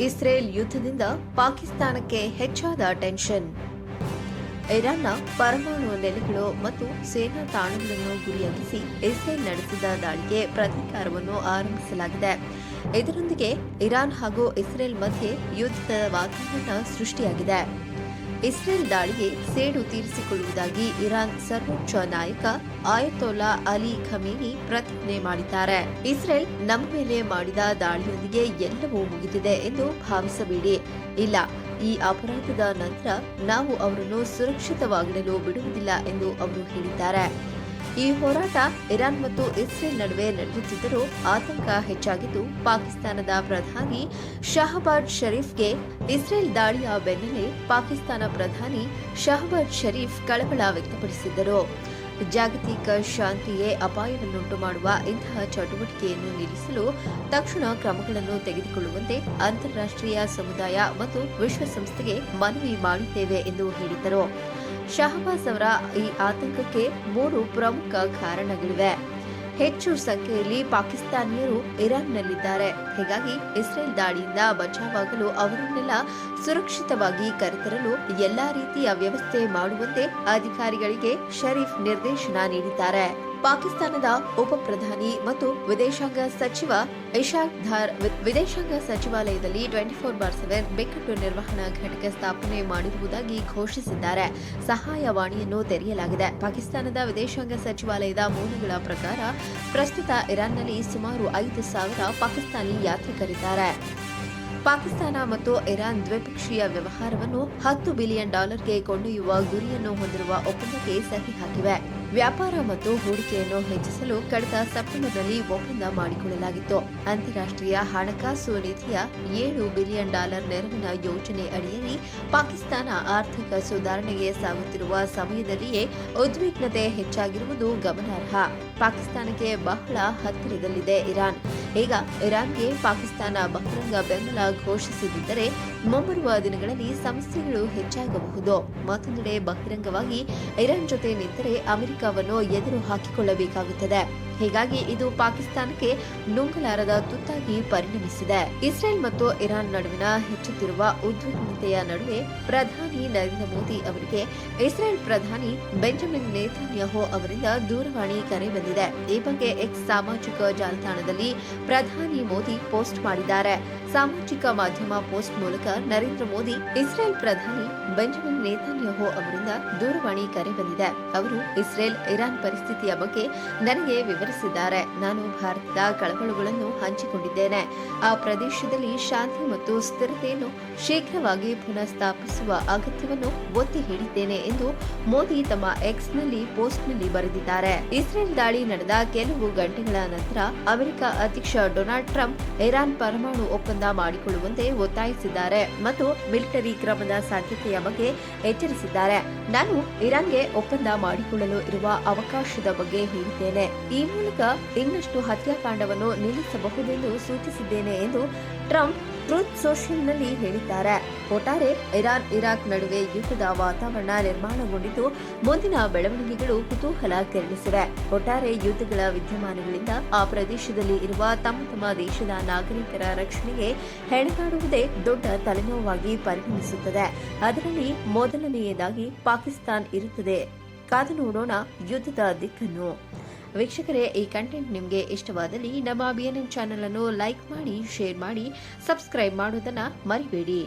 Israel ಯುದ್ಧದಿಂದ ಪಾಕಿಸ್ತಾನಕ್ಕೆ ಹೆಚ್ಚಾದ tension. ಇರಾನ್ನ ಪರಮಾಣು ನೆಲೆಗಳು ಮತ್ತು ಸೇನಾ ತಾಣಗಳನ್ನು ಗುರಿಯಾಗಿಸಿ ಇಸ್ರೇಲ್ ನಡೆಸಿದ ದಾಳಿಗೆ ಪ್ರತೀಕಾರವನ್ನು ಆರಂಭಿಸಲಾಗಿದೆ. ಇದರೊಂದಿಗೆ ಇರಾನ್ ಹಾಗೂ ಇಸ್ರೇಲ್ ಮಧ್ಯೆ ಯುದ್ಧದ ವಾತಾವರಣ ಸೃಷ್ಟಿಯಾಗಿದೆ. ಇಸ್ರೇಲ್ ದಾಳಿಗೆ ಸೇಡು ತೀರಿಸಿಕೊಳ್ಳುವುದಾಗಿ ಇರಾನ್ ಸರ್ವೋಚ್ಚ ನಾಯಕ ಆಯತೋಲಾ ಅಲಿ ಖಮೀನಿ ಪ್ರತಿಜ್ಞೆ ಮಾಡಿದ್ದಾರೆ. ಇಸ್ರೇಲ್ ನಮ್ಮ ಮೇಲೆ ಮಾಡಿದ ದಾಳಿಯೊಂದಿಗೆ ಎಲ್ಲವೂ ಮುಗಿದಿದೆ ಎಂದು ಭಾವಿಸಬೇಡಿ. ಇಲ್ಲ, ಈ ಅಪರಾಧದ ನಂತರ ನಾವು ಅವರನ್ನು ಸುರಕ್ಷಿತವಾಗಿಡಲು ಬಿಡುವುದಿಲ್ಲ ಎಂದು ಅವರು ಹೇಳಿದ್ದಾರೆ. ಈ ಹೋರಾಟ ಇರಾನ್ ಮತ್ತು ಇಸ್ರೇಲ್ ನಡುವೆ ನಡೆಯುತ್ತಿದ್ದರೂ ಆತಂಕ ಹೆಚ್ಚಾಗಿದ್ದು ಪಾಕಿಸ್ತಾನದ ಪ್ರಧಾನಿ ಶಹಬಾಜ್ ಶರೀಫ್ಗೆ ಇಸ್ರೇಲ್ ದಾಳಿಯ ಬೆನ್ನಲ್ಲೇ ಪಾಕಿಸ್ತಾನ ಪ್ರಧಾನಿ ಶಹಬಾಜ್ ಶರೀಫ್ ಕಳವಳ ವ್ಯಕ್ತಪಡಿಸಿದ್ದರು. ಜಾಗತಿಕ ಶಾಂತಿಯೇ ಅಪಾಯವನ್ನುಂಟು ಮಾಡುವ ಇಂತಹ ಚಟುವಟಿಕೆಯನ್ನು ನಿಲ್ಲಿಸಲು ತಕ್ಷಣ ಕ್ರಮಗಳನ್ನು ತೆಗೆದುಕೊಳ್ಳುವಂತೆ ಅಂತಾರಾಷ್ಟ್ರೀಯ ಸಮುದಾಯ ಮತ್ತು ವಿಶ್ವಸಂಸ್ಥೆಗೆ ಮನವಿ ಮಾಡಿದ್ದೇವೆ ಎಂದು ಹೇಳಿದರು ಶಹಬಾಸ್ ಅವರ ಈ ಆತಂಕಕ್ಕೆ ಮೂರು ಪ್ರಮುಖ ಕಾರಣಗಳಿವೆ. ಹೆಚ್ಚು ಸಂಖ್ಯೆಯಲ್ಲಿ ಪಾಕಿಸ್ತಾನಿಯರು ಇರಾನ್ನಲ್ಲಿದ್ದಾರೆ. ಹೀಗಾಗಿ ಇಸ್ರೇಲ್ ದಾಳಿಯಿಂದ ಬಚಾವಾಗಲು ಅವರನ್ನೆಲ್ಲ ಸುರಕ್ಷಿತವಾಗಿ ಕರೆತರಲು ಎಲ್ಲಾ ರೀತಿಯ ವ್ಯವಸ್ಥೆ ಮಾಡುವಂತೆ ಅಧಿಕಾರಿಗಳಿಗೆ ಷರೀಫ್ ನಿರ್ದೇಶನ ನೀಡಿದ್ದಾರೆ. ಪಾಕಿಸ್ತಾನದ ಉಪ ಪ್ರಧಾನಿ ಮತ್ತು ವಿದೇಶಾಂಗ ಸಚಿವ ಇಶಾಕ್ ಧಾರ್ ವಿದೇಶಾಂಗ ಸಚಿವಾಲಯದಲ್ಲಿ ಟ್ವೆಂಟಿ ಫೋರ್ ಬಾರ್ ಸೆವೆನ್ ಬಿಕ್ಕಟ್ಟು ನಿರ್ವಹಣಾ ಘಟಕ ಸ್ಥಾಪನೆ ಮಾಡಿರುವುದಾಗಿ ಘೋಷಿಸಿದ್ದಾರೆ. ಸಹಾಯವಾಣಿಯನ್ನು ತೆರೆಯಲಾಗಿದೆ. ಪಾಕಿಸ್ತಾನದ ವಿದೇಶಾಂಗ ಸಚಿವಾಲಯದ ಮೂಲಗಳ ಪ್ರಕಾರ ಪ್ರಸ್ತುತ ಇರಾನ್ನಲ್ಲಿ ಸುಮಾರು ಐದು ಸಾವಿರ ಪಾಕಿಸ್ತಾನಿ ಯಾತ್ರಿಕರಿದ್ದಾರೆ. ಪಾಕಿಸ್ತಾನ ಮತ್ತು ಇರಾನ್ ದ್ವಿಪಕ್ಷೀಯ ವ್ಯವಹಾರವನ್ನು ಹತ್ತು ಬಿಲಿಯನ್ ಡಾಲರ್ಗೆ ಕೊಂಡೊಯ್ಯುವ ಗುರಿಯನ್ನು ಹೊಂದಿರುವ ಒಪ್ಪಂದಕ್ಕೆ ಸಹಿ ಹಾಕಿವೆ. ವ್ಯಾಪಾರ ಮತ್ತು ಹೂಡಿಕೆಯನ್ನು ಹೆಚ್ಚಿಸಲು ಕಳೆದ ಸೆಪ್ಟೆಂಬರ್ನಲ್ಲಿ ಒಪ್ಪಂದ ಮಾಡಿಕೊಳ್ಳಲಾಗಿತ್ತು. ಅಂತಾರಾಷ್ಟ್ರೀಯ ಹಣಕಾಸು ನಿಧಿಯ ಏಳು ಬಿಲಿಯನ್ ಡಾಲರ್ ನೆರವಿನ ಯೋಜನೆ ಅಡಿಯಲ್ಲಿ ಪಾಕಿಸ್ತಾನ ಆರ್ಥಿಕ ಸುಧಾರಣೆಗೆ ಸಾಗುತ್ತಿರುವ ಸಮಯದಲ್ಲಿಯೇ ಉದ್ವಿಗ್ನತೆ ಹೆಚ್ಚಾಗಿರುವುದು ಗಮನಾರ್ಹ. ಪಾಕಿಸ್ತಾನಕ್ಕೆ ಬಹಳ ಹತ್ತಿರದಲ್ಲಿದೆ ಇರಾನ್. ಈಗ ಇರಾನ್ಗೆ ಪಾಕಿಸ್ತಾನ ಬಹಿರಂಗ ಬೆಂಬಲ ಘೋಷಿಸದಿದ್ದರೆ ಮುಂಬರುವ ದಿನಗಳಲ್ಲಿ ಸಮಸ್ಯೆಗಳು ಹೆಚ್ಚಾಗಬಹುದು. ಮತ್ತೊಂದೆಡೆ ಬಹಿರಂಗವಾಗಿ ಇರಾನ್ ಜೊತೆ ನಿಂತರೆ ಅಮೆರಿಕವನ್ನು ಎದುರು ಹಾಕಿಕೊಳ್ಳಬೇಕಾಗುತ್ತದೆ. ಹೀಗಾಗಿ ಇದು ಪಾಕಿಸ್ತಾನಕ್ಕೆ ನುಂಗಲಾರದ ತುತ್ತಾಗಿ ಪರಿಣಮಿಸಿದೆ. ಇಸ್ರೇಲ್ ಮತ್ತು ಇರಾನ್ ನಡುವಿನ ಹೆಚ್ಚುತ್ತಿರುವ ಉದ್ವಿಗ್ನತೆಯ ನಡುವೆ ಪ್ರಧಾನಿ ನರೇಂದ್ರ ಮೋದಿ ಅವರಿಗೆ ಇಸ್ರೇಲ್ ಪ್ರಧಾನಿ ಬೆಂಜಮಿನ್ ನೇತನ್ಯಾಹೋ ಅವರಿಂದ ದೂರವಾಣಿ ಕರೆ ಬಂದಿದೆ. ಈ ಬಗ್ಗೆ ಎಕ್ಸ್ ಸಾಮಾಜಿಕ ಜಾಲತಾಣದಲ್ಲಿ ಪ್ರಧಾನಿ ಮೋದಿ ಪೋಸ್ಟ್ ಮಾಡಿದ್ದಾರೆ. ಸಾಮಾಜಿಕ ಮಾಧ್ಯಮ ಪೋಸ್ಟ್ ಮೂಲಕ ನರೇಂದ್ರ ಮೋದಿ, ಇಸ್ರೇಲ್ ಪ್ರಧಾನಿ ಬೆಂಜಮಿನ್ ನೇತಾನ್ಯಹೋ ಅವರಿಂದ ದೂರವಾಣಿ ಕರೆ ಬಂದಿದೆ. ಅವರು ಇಸ್ರೇಲ್, ಇರಾನ್ ಪರಿಸ್ಥಿತಿಯ ಬಗ್ಗೆ ನನಗೆ ವಿವರಿಸಿದ್ದಾರೆ. ನಾನು ಭಾರತದ ಕಳವಳಗಳನ್ನು ಹಂಚಿಕೊಂಡಿದ್ದೇನೆ. ಆ ಪ್ರದೇಶದಲ್ಲಿ ಶಾಂತಿ ಮತ್ತು ಸ್ಥಿರತೆಯನ್ನು ಶೀಘ್ರವಾಗಿ ಪುನಃ ಸ್ಥಾಪಿಸುವ ಅಗತ್ಯವನ್ನು ಒತ್ತಿ ಹೇಳಿದ್ದೇನೆ ಎಂದು ಮೋದಿ ತಮ್ಮ ಎಕ್ಸ್ನಲ್ಲಿ ಪೋಸ್ಟ್ನಲ್ಲಿ ಬರೆದಿದ್ದಾರೆ. ಇಸ್ರೇಲ್ ದಾಳಿ ನಡೆದ ಕೆಲವು ಗಂಟೆಗಳ ನಂತರ ಅಮೆರಿಕ ಅಧ್ಯಕ್ಷ ಡೊನಾಲ್ಡ್ ಟ್ರಂಪ್, ಇರಾನ್ ಪರಮಾಣು ಒಪ್ಪಂದ ಮಾಡಿಕೊಳ್ಳುವಂತೆ ಒತ್ತಾಯಿಸಿದ್ದಾರೆ ಮತ್ತು ಮಿಲಿಟರಿ ಕ್ರಮದ ಸಾಧ್ಯತೆಯ ಬಗ್ಗೆ ಎಚ್ಚರಿಸಿದ್ದಾರೆ. ನಾನು ಇರಾನ್ಗೆ ಒಪ್ಪಂದ ಮಾಡಿಕೊಳ್ಳಲು ಇರುವ ಅವಕಾಶದ ಬಗ್ಗೆ ಹೇಳಿದ್ದೇನೆ. ಈ ಮೂಲಕ ಇನ್ನಷ್ಟು ಹತ್ಯಾಕಾಂಡವನ್ನು ನಿಲ್ಲಿಸಬಹುದೆಂದು ಸೂಚಿಸಿದ್ದೇನೆ ಎಂದು ಟ್ರಂಪ್ ಟ್ರೂತ್ ಸೋಷಿಯಲ್ನಲ್ಲಿ ಹೇಳಿದ್ದಾರೆ. ಒಟ್ಟಾರೆ ಇರಾನ್ ಇರಾಕ್ ನಡುವೆ ಯುದ್ಧದ ವಾತಾವರಣ ನಿರ್ಮಾಣಗೊಂಡಿದ್ದು ಮುಂದಿನ ಬೆಳವಣಿಗೆಗಳು ಕುತೂಹಲ ಕೆರಳಿಸಿವೆ ಒಟ್ಟಾರೆ ಯುದ್ಧಗಳ ವಿದ್ಯಮಾನಗಳಿಂದ ಆ ಪ್ರದೇಶದಲ್ಲಿ ಇರುವ ತಮ್ಮ ತಮ್ಮ ದೇಶದ ನಾಗರಿಕರ ರಕ್ಷಣೆಗೆ ಹೆಣಗಾಡುವುದೇ ದೊಡ್ಡ ತಲೆನೋವಾಗಿ ಪರಿಣಮಿಸುತ್ತದೆ. ಅದರಲ್ಲಿ ಮೊದಲನೆಯದಾಗಿ ಪಾಕಿಸ್ತಾನ್ ಇರುತ್ತದೆ. ಕಾದು ನೋಡೋಣ ಯುದ್ಧದ ದಿಕ್ಕನ್ನು. ವೀಕ್ಷಕರೇ, ಈ ಕಂಟೆಂಟ್ ನಿಮಗೆ ಇಷ್ಟವಾದಲ್ಲಿ ನಮ್ಮ ಬಿ ಚಾನೆಲ್ ಅನ್ನು ಲೈಕ್ ಮಾಡಿ ಶೇರ್ ಮಾಡಿ ಸಬ್ಸ್ಕ್ರೈಬ್ ಮಾಡೋದನ್ನ ಮರಿಬೇಡಿ.